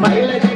买嘞。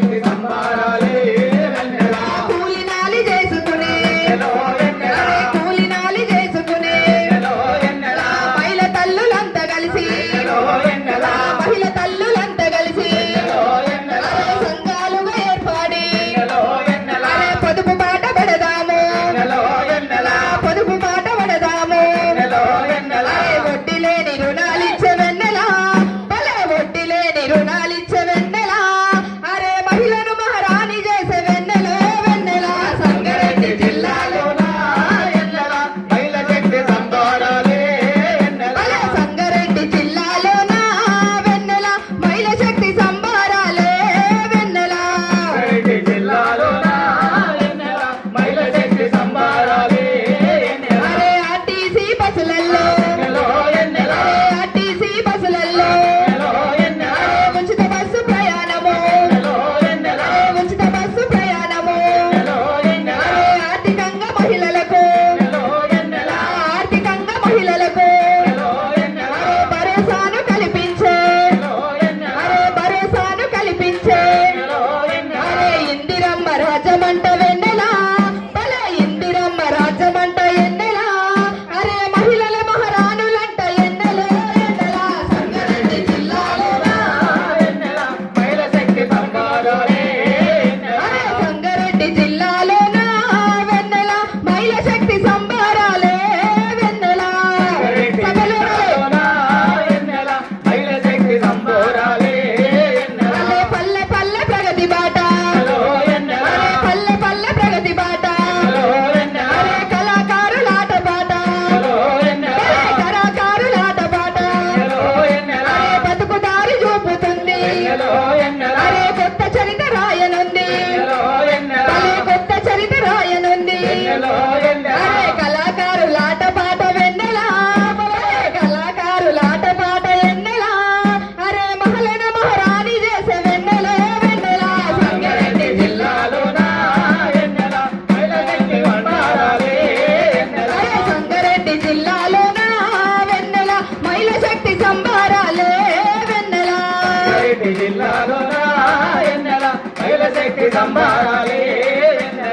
శక్తి సంబారాలే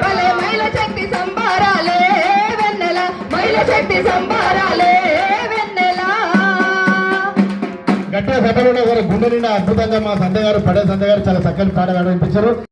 భలే మైల శక్తి సంబారాలే వెన్నెల. మైల శక్తి సంబారాలే గుండె నిండా అద్భుతంగా మా సంతగారు పడే సంతగారు చాలా చక్కని పాట వినిపించారు